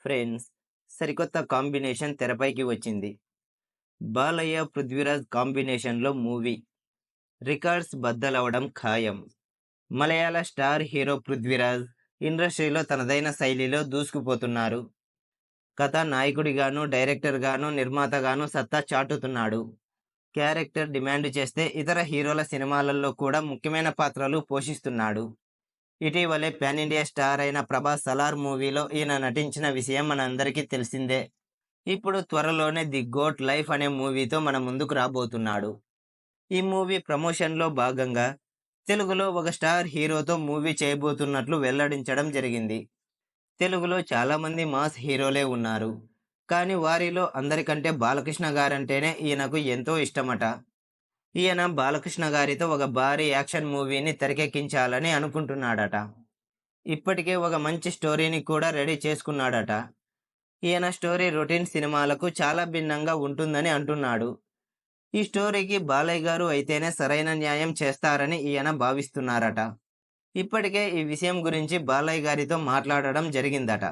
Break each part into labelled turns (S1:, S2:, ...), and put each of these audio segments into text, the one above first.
S1: Friends సరికొత్త combination తెరపైకి వచ్చింది. బాలయ్య పృథ్వీరాజ్ కాంబినేషన్లో మూవీ. రికార్డ్స్ బద్దలవడం ఖాయం. మలయాళ స్టార్ హీరో పృథ్వీరాజ్ ఇండస్ట్రీలో తనదైన శైలిలో దూసుకుపోతున్నారు. కథ నాయకుడిగాను డైరెక్టర్గాను నిర్మాతగాను సత్తా చాటుతున్నాడు. క్యారెక్టర్ డిమాండ్ చేస్తే ఇతర హీరోల సినిమాలలో కూడా ముఖ్యమైన పాత్రలు పోషిస్తున్నాడు. ఇటీవలే పాన్ ఇండియా స్టార్ అయిన ప్రభాస్ సలార్ మూవీలో ఈయన నటించిన విషయం మనందరికీ తెలిసిందే. ఇప్పుడు త్వరలోనే ది గోట్ లైఫ్ అనే మూవీతో మన ముందుకు రాబోతున్నాడు. ఈ మూవీ ప్రమోషన్లో భాగంగా తెలుగులో ఒక స్టార్ హీరోతో మూవీ చేయబోతున్నట్లు వెల్లడించడం జరిగింది. తెలుగులో చాలామంది మాస్ హీరోలే ఉన్నారు. కానీ వారిలో అందరికంటే బాలకృష్ణ గారంటేనే ఈయనకు ఎంతో ఇష్టమట. ఈయన బాలకృష్ణ గారితో ఒక భారీ యాక్షన్ మూవీని తెరకెక్కించాలని అనుకుంటున్నాడట. ఇప్పటికే ఒక మంచి స్టోరీని కూడా రెడీ చేసుకున్నాడట. ఈయన స్టోరీ రొటీన్ సినిమాలకు చాలా భిన్నంగా ఉంటుందని అంటున్నాడు. ఈ స్టోరీకి బాలయ్య గారు అయితేనే సరైన న్యాయం చేస్తారని ఈయన భావిస్తున్నారట. ఇప్పటికే ఈ విషయం గురించి బాలయ్య గారితో మాట్లాడడం జరిగిందట.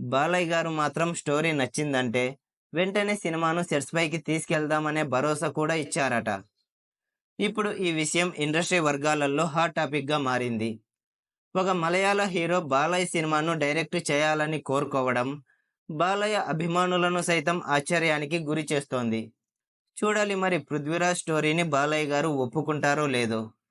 S1: బాలయ్య గారు మాత్రం స్టోరీ నచ్చిందంటే వెంటనే సినిమాను సెట్స్ పైకి తీసుకెళ్దామనే భరోసా కూడా ఇచ్చారట. ఇప్పుడు ఈ విషయం ఇండస్ట్రీ వర్గాలలో హాట్ టాపిక్గా మారింది. ఒక మలయాళ హీరో బాలయ్య సినిమాను డైరెక్ట్ చేయాలని కోరుకోవడం బాలయ్య అభిమానులను సైతం ఆశ్చర్యానికి గురి చేస్తోంది. చూడాలి మరి పృథ్వీరాజ్ స్టోరీని బాలయ్య గారు ఒప్పుకుంటారో లేదో.